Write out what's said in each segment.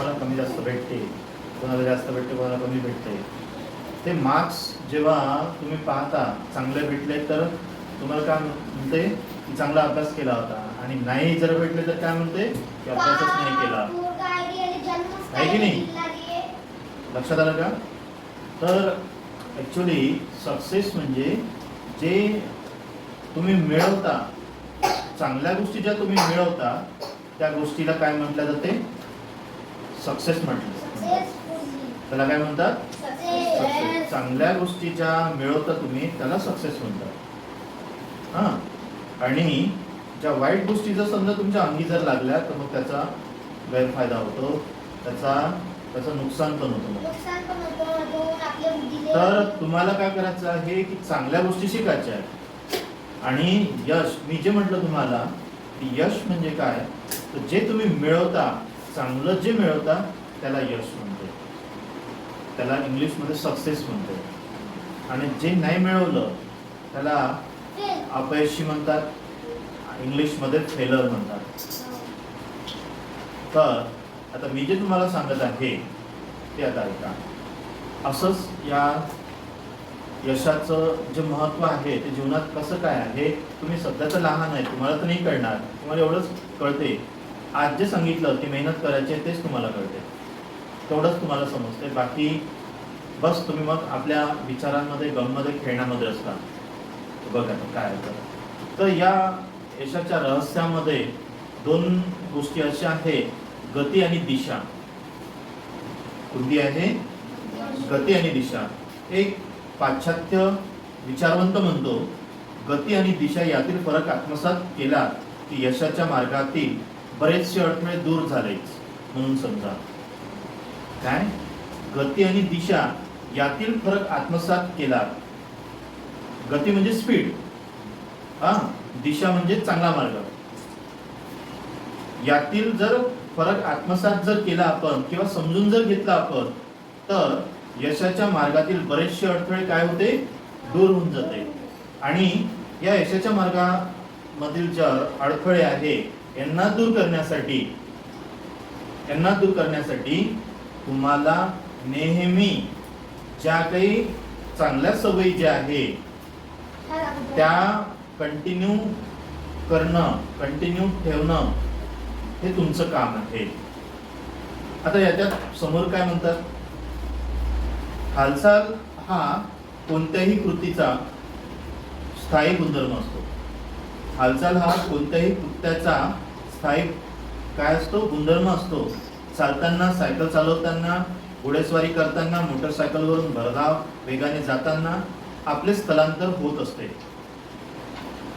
तुम्हाला कमी जास्त भेटते कोणाला जास्त भेटते कोणाला कमी भेटते. ते मार्क्स जेव्हा तुम्ही पाहता चांगले भेटले तर तुम्हाला काय म्हणते की चांगला अभ्यास केला होता. आणि नाही जर भेटले तर काय म्हणते की अभ्यासच नाही केला. आहे की नाही? लक्षात आलं का? तर ॲक्च्युली सक्सेस म्हणजे जे तुम्ही मिळवता चांगल्या गोष्टी ज्या तुम्ही मिळवता त्या गोष्टीला काय म्हटलं जाते? सक्सेस म्हटलं. त्याला काय म्हणतात? सक्सेस चांगल्या गोष्टी ज्या मिळवता तुम्ही त्याला सक्सेस म्हणतात. हां. आणि ज्या वाईट गोष्टी जर समजा तुमच्या अंगी जर लागल्या तर मग त्याचा गैरफायदा होतो. त्याचा त्याचं नुकसान पण होतं. तर तुम्हाला काय करायचं आहे की चांगल्या गोष्टी शिकायच्या आहेत. आणि यश मी जे म्हटलं तुम्हाला की यश म्हणजे काय? तर जे तुम्ही मिळवता चांगलं जे मिळवता त्याला यश म्हणते. त्याला इंग्लिशमध्ये सक्सेस म्हणते. आणि जे नाही मिळवलं त्याला अपयशी म्हणतात इंग्लिशमध्ये फेलर म्हणतात. तर आता मी जे तुम्हाला सांगत आहे ते आता ऐका. असंच या यशाचं जे महत्त्व आहे ते जीवनात कसं काय आहे तुम्ही सध्या तर लहान आहे तुम्हाला तर नाही कळणार. तुम्हाला एवढंच कळते. आज जे सांगितलं की मेहनत करायची आहे तेच तुम्हाला कळते. तेवढंच तुम्हाला समजते. बाकी बस तुम्ही मग आपल्या विचारांमध्ये गममध्ये खेळण्यामध्ये असता बघा काय होतं. तर. तर या यशाच्या रहस्यामध्ये दोन गोष्टी अशा आहे. गती आणि दिशा. कोणती आहे? गती आणि दिशा. एक पाश्चात्य विचारवंत म्हणतो गती आणि दिशा यातील फरक आत्मसात केला की यशाच्या मार्गातील बरेचसे अडथळे दूर झालेच म्हणून समजा. काय? गती आणि दिशा यातील फरक आत्मसात केला. गती म्हणजे स्पीड हा? दिशा म्हणजे चांगला मार्ग. यातील जर फरक आत्मसात जर केला आपण किंवा समजून जर घेतला आपण तर यशाच्या मार्गातील बरेचसे अडथळे काय होते? दूर होऊन जाते. आणि या यशाच्या मार्गामधील ज्या अडथळे आहे यांना दूर करण्यासाठी यांना दूर करण्यासाठी तुम्हाला नेहमी ज्या काही चांगल्या सवयी ज्या आहे त्या कंटिन्यू करणं कंटिन्यू ठेवणं हे तुमचं काम आहे. आता याच्यात समोर काय म्हणतात? हालचाल हा कोणत्याही कृतीचा स्थायी गुणधर्म असतो. हालचाल हा कोणत्याही कृत्याचा स्थायी काय असतो? गुणधर्म असतो. चालताना सायकल चालवताना घोडेस्वारी करताना मोटरसायकलवरून भरधाव वेगाने जाताना आपले स्थलांतर होत असते.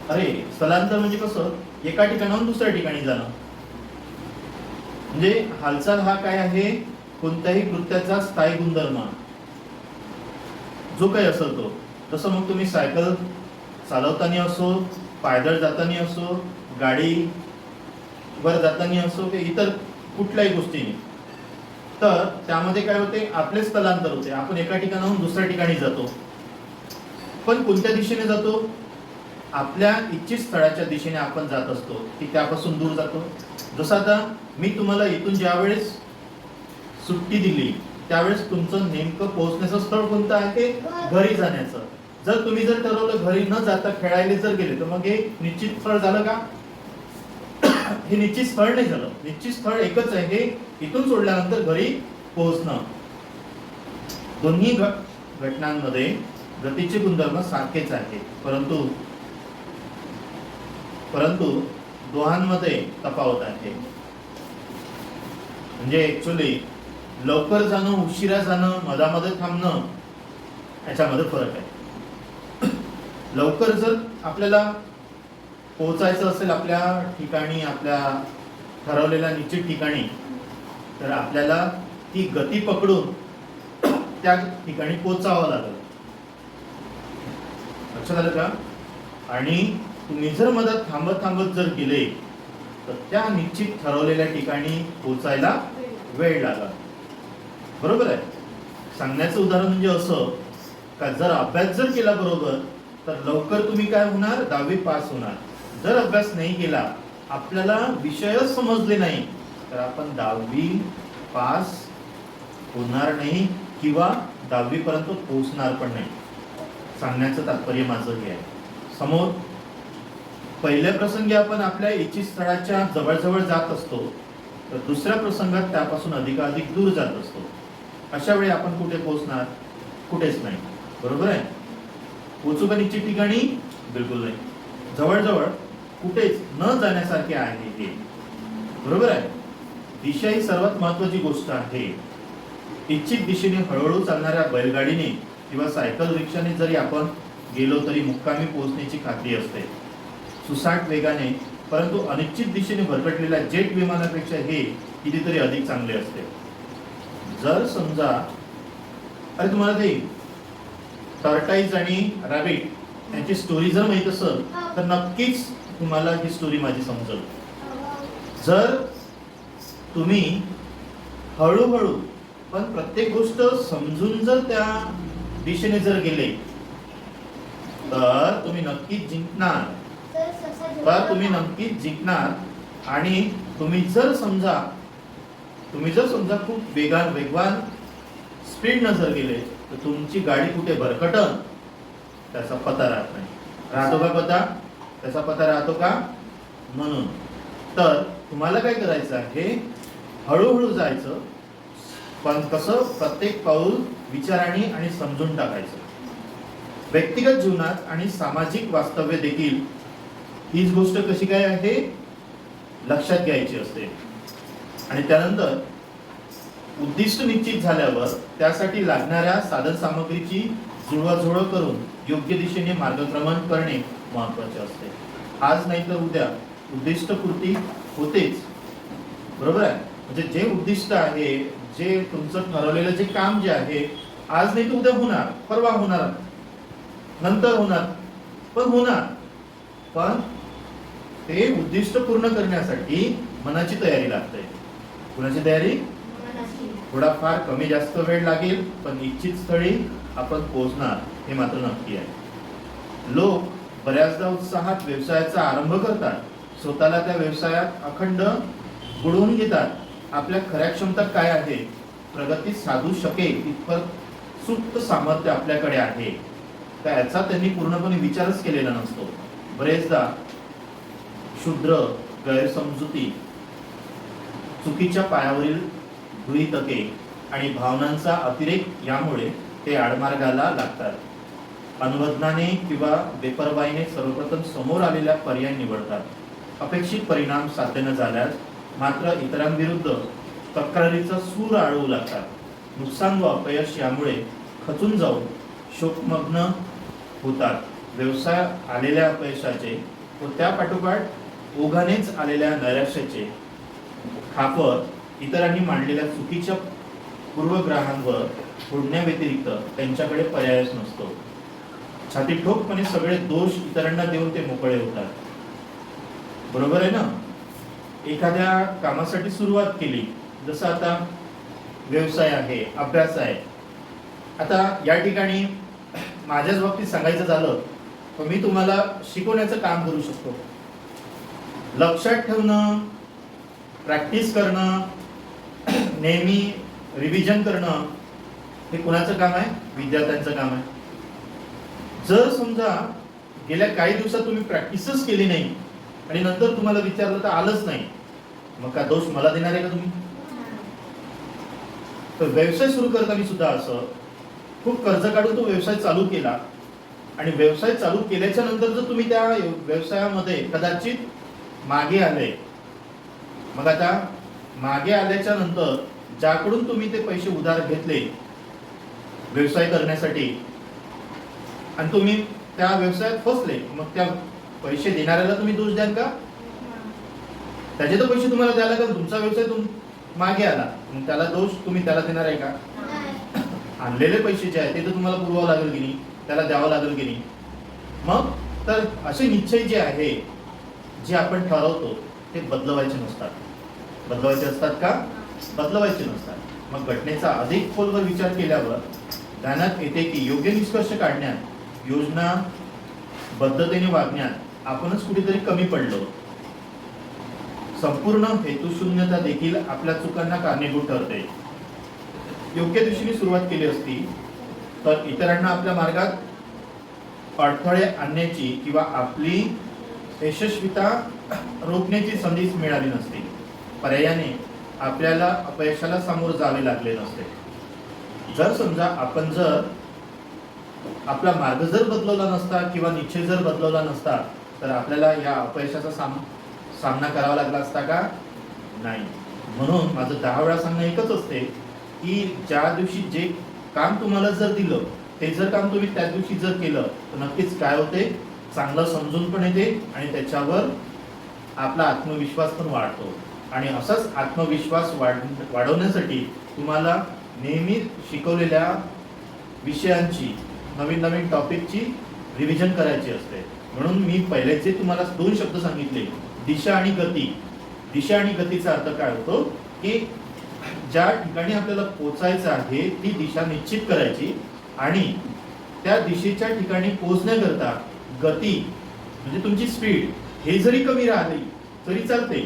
अरे स्थलांतर म्हणजे कसं? एका ठिकाणाहून दुसऱ्या ठिकाणी जाणं. म्हणजे हालचाल हा काय आहे? कोणत्याही कृत्याचा स्थायी गुणधर्म. जो काही असेल तो. तसं मग तुम्ही सायकल चालवताना असो पायदळ जाताना असो गाडी वर जाताना असो की इतर कुठल्याही गोष्टीने. तर त्यामध्ये काय होते आपले स्थलांतर होते. आपण एका ठिकाणाहून दुसऱ्या ठिकाणी जातो. पण कोणत्या दिशेने जातो? आपल्या इच्छित स्थळाच्या दिशेने आपण जात असतो की त्यापासून दूर जातो. जसं आता मी तुम्हाला इथून ज्यावेळेस सुट्टी दिली त्यावेळेस तुमचं नेमकं पोहोचण्याचं स्थळ कोणतं आहे? घरी जाण्याचं. जर तुम्ही जर ठरवलं घरी न जाता खेळायला जर गेले तर मग हे निश्चित स्थळ झालं का? हे निश्चित स्थळ नाही झालं. निश्चित स्थळ एकच आहे हे इथून सोडल्यानंतर घरी पोहोचणं. दोन्ही घटनांमध्ये गतीचे गुणधर्म सारखेच आहे परंतु परंतु दोहांमध्ये तफावत आहे. म्हणजे ऍक्च्युली लवकर जाणं उशिरा जाणं मधामध्ये थांबणं याच्यामध्ये फरक आहे. लवकर जर आपल्याला पोहोचायचं असेल आपल्या ठिकाणी आपल्या ठरवलेल्या निश्चित ठिकाणी तर आपल्याला ती गती पकडून त्या ठिकाणी पोचावं लागेल. लक्षात आलं का? आणि तुम्ही जर मदत थांबत थांबत जर गेले तर त्या निश्चित ठरवलेल्या ठिकाणी पोचायला वेळ लागला. बरोबर आहे? सांगण्याचं उदाहरण म्हणजे असं का जर अभ्यास जर केला बरोबर तर लवकर तुम्ही काय होणार? दहावी पास होणार. जर अभ्यास नाही केला आपल्याला विषयच समजले नाही तर आपण दहावी पास होणार नाही किंवा दहावीपर्यंत पोहोचणार पण नाही. सांगण्याचं तात्पर्य माझं हे आहे. समोर पहिल्या प्रसंगी आपण आपल्या इच्छित स्थळाच्या जवळजवळ जात असतो तर दुसऱ्या प्रसंगात त्यापासून अधिकाधिक दूर जात असतो. अशा वेळी आपण कुठे पोहोचणार? कुठेच नाही. बरोबर आहे? पोचू ठिकाणी बिलकुल नाही. जवळजवळ कुठेच न जाण्यासारखे आहे हे. बरोबर आहे? दिशा ही सर्वात महत्वाची गोष्ट आहे. इच्छित दिशेने हळूहळू चालणाऱ्या बैलगाडीने किंवा सायकल रिक्षाने जरी आपण गेलो तरी मुक्कामी पोहोचण्याची खात्री असते. सुसाट वेगाने परंतु अनिश्चित दिशेने भरकटलेल्या जेट विमानापेक्षा हे कितीतरी अधिक चांगले असते. जर समजा अरे तुम्हाला ते टर्टाईज आणि रॅबिट यांची स्टोरी जर माहीत असेल तर नक्कीच तुम्हाला ही स्टोरी माझी समजेल. जर तुम्ही हळूहळू पण प्रत्येक गोष्ट समजून जर त्या दिशेने जर गेले तर तुम्ही नक्कीच जिंकणार. तर तुम्ही नक्कीच जिंकणार. आणि तुम्ही जर समजा तुम्ही जर समजा खूप वेगान वेगवान स्पीड जर गेले तर तुमची गाडी कुठे भरकटन त्याचा पत्ता राहत नाही. राहतो का पत्ता त्याचा पत्ता राहतो का? म्हणून. तर तुम्हाला काय करायचं आहे? हळूहळू जायचं. पण कसं? प्रत्येक पाऊल विचाराने आणि समजून टाकायचं. व्यक्तिगत जीवनात आणि सामाजिक वास्तव्य देखील हीच गोष्ट कशी काय आहे? लक्षात घ्यायची असते. आणि त्यानंतर उद्दिष्ट निश्चित झाल्यावर त्यासाठी लागणाऱ्या साधन सामग्रीची जुळवाजुळव करून योग्य दिशेने मार्गक्रमण करणे महत्त्वाचे असते. आज नाही तर उद्या उद्दिष्ट पूर्ती होतेच. बरोबर आहे? म्हणजे जे उद्दिष्ट आहे जे तुमचं ठरवलेलं जे काम जे आहे आज नाही तर उद्या होणार परवा होणार. नंतर होणार पण होणार. पण ते उद्दिष्ट पूर्ण करण्यासाठी मनाची तयारी लागते. कुणाची तयारी? थोडाफार कमी जास्त वेळ लागेल पण इच्छित स्थळी आपण पोहोचणार हे मात्र नक्की आहे. लोक बऱ्याचदा उत्साहात व्यवसायाचा आरंभ करतात. स्वतःला त्या व्यवसायात अखंड बुडवून घेतात. आपल्या खऱ्या क्षमता काय आहे? प्रगती साधू शकेल इतपत सुप्त सामर्थ्य आपल्याकडे आहे. तर याचा त्यांनी पूर्णपणे विचारच केलेला नसतो. बरेचदा क्षुद्र गैरसमजुती चुकीच्या पायावरील गृहितके आणि भावनांचा अतिरेक यामुळे ते आडमार्गाला लागतात. अनवधनाने किंवा बेपरवाईने सर्वप्रथम समोर आलेल्या पर्याय निवडतात. अपेक्षित परिणाम साध्य न झाल्यास मात्र इतरांविरुद्ध तक्रारीचा सूर आळवू लागतात. नुकसान व अपयश यामुळे खचून जाऊन शोकमग्न होतात. व्यवसाय आलेल्या अपयशाचे व त्या पाठोपाठ ओघानेच आलेल्या नैराश्याचे खापर इतरांनी मांडलेल्या चुकीच्या पूर्वग्रहांवर फोडण्याव्यतिरिक्त त्यांच्याकडे पर्यायच नसतो. छाती ठोकपणे सगळे दोष इतरांना देऊन ते मोकळे होतात. बरोबर आहे ना? एखाद्या कामासाठी सुरुवात केली. जसं आता व्यवसाय आहे अभ्यास आहे. आता या ठिकाणी माझ्याच बाबतीत सांगायचं झालं तर मी तुम्हाला शिकवण्याचं काम करू शकतो. लक्षात ठेवणं प्रॅक्टिस करणं नेहमी रिव्हिजन करणं हे कुणाचं काम आहे? विद्यार्थ्यांचं काम आहे. जर समजा गेल्या काही दिवसात तुम्ही प्रॅक्टिसच केली नाही आणि नंतर तुम्हाला विचारलं तर आलंच नाही मग का दोष मला देणार आहे का तुम्ही? तर व्यवसाय सुरू करताना सुद्धा असं खूप कर्ज काढून तो व्यवसाय चालू केला आणि व्यवसाय चालू केल्याच्यानंतर जर तुम्ही त्या व्यवसायामध्ये कदाचित मागे आले मग आता मागे आल्याच्यानंतर ज्याकडून तुम्ही ते पैसे उधार घेतले व्यवसाय करण्यासाठी आणि तुम्ही त्या व्यवसायात फसले मग त्या पैसे देणाऱ्याला तुम्ही दोष द्याल का? त्याचे तर पैसे तुम्हाला द्यायला का तुमचा व्यवसाय तुम मागे आला. मग त्याला दोष तुम्ही त्याला देणार आहे का? आणलेले पैसे जे आहेत ते तर तुम्हाला पुरवावं लागेल की नाही? त्याला द्यावं लागेल की नाही? मग तर असे निश्चय जे आहे जे आपण ठरवतो ते बदलवायचे नसतात. बदलवायचे असतात का? बदलवायचे नसतात. मग घटनेचा अधिक खोलवर विचार केल्यावर ध्यानात येते की योग्य निष्कर्ष काढण्यात योजना बद्धतेने वागण्यात आपणच कुठेतरी कमी पडलो. संपूर्ण हेतुशून्यता देखील आपल्या चुकांना कारणीभूत ठरते. योग्य दिशेने सुरुवात केली असती तर इतरांना आपल्या मार्गात अडथळे आणण्याची किंवा आपली यशस्वीता रोखण्याची संधीच मिळाली नसते. पर्यायाने आपल्याला अपयशाला सामोरं जावे लागले नसते. जर समजा आपण जर आपला मार्ग जर बदलवला नसता किंवा निश्चय जर बदलवला नसता तर आपल्याला या अपयशाचा साम सामना करावा लागला असता का? नाही. म्हणून माझं दहा वेळा सांगणं एकच असते की ज्या दिवशी जे काम तुम्हाला जर दिलं ते जर काम तुम्ही त्या दिवशी जर केलं तर नक्कीच काय होते? चांगलं समजून पण येते आणि त्याच्यावर आपला आत्मविश्वास पण वाढतो. आणि असाच आत्मविश्वास वाढ वाढवण्यासाठी तुम्हाला नेहमी शिकवलेल्या विषयांची नवीन नवीन टॉपिकची रिव्हिजन करायची असते. म्हणून मी पहिल्याचे तुम्हाला दोन शब्द सांगितले. दिशा आणि गती. दिशा आणि गतीचा अर्थ काय होतो? की ज्या ठिकाणी आपल्याला पोचायचं आहे ती दिशा निश्चित करायची आणि त्या दिशेच्या ठिकाणी पोचण्याकरता गती म्हणजे तुमची स्पीड हे जरी कमी राहिली तरी चालते.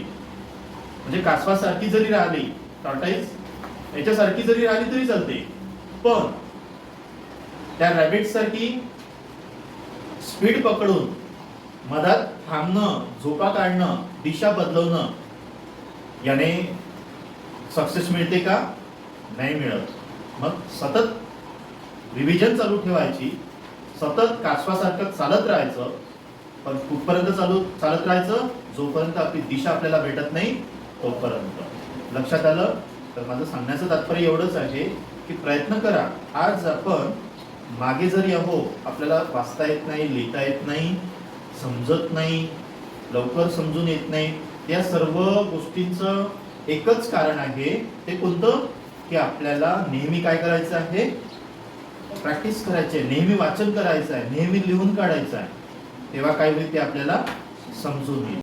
म्हणजे कासवासारखी जरी राहिली टॉर्टाईज याच्यासारखी जरी राहिली तरी चालते. पण त्या रॅबिट सारखी स्पीड पकडून मधात थांबणं झोपा काढणं दिशा बदलवणं याने सक्सेस मिळते का? नाही मिळत. मग सतत रिव्हिजन चालू ठेवायची सतत कासवासारखं चालत राहायचं पण कुठपर्यंत चालू चालत राहायचं? जोपर्यंत आपली दिशा आपल्याला भेटत नाही तोपर्यंत. लक्षात आलं? तर माझं सांगण्याचं तात्पर्य एवढंच आहे की प्रयत्न करा. आज आपण मागे जरी आहो आपल्याला वाचता येत नाही लिहिता येत नाही समजत नाही लवकर समजून येत नाही या सर्व गोष्टींचं एकच कारण आहे ते कोणतं? की आपल्याला नेहमी काय करायचं आहे? प्रॅक्टिस करायची आहे. नेहमी वाचन करायचं आहे. नेहमी लिहून काढायचं आहे. तेव्हा काय होईल ते आपल्याला समजून येईल.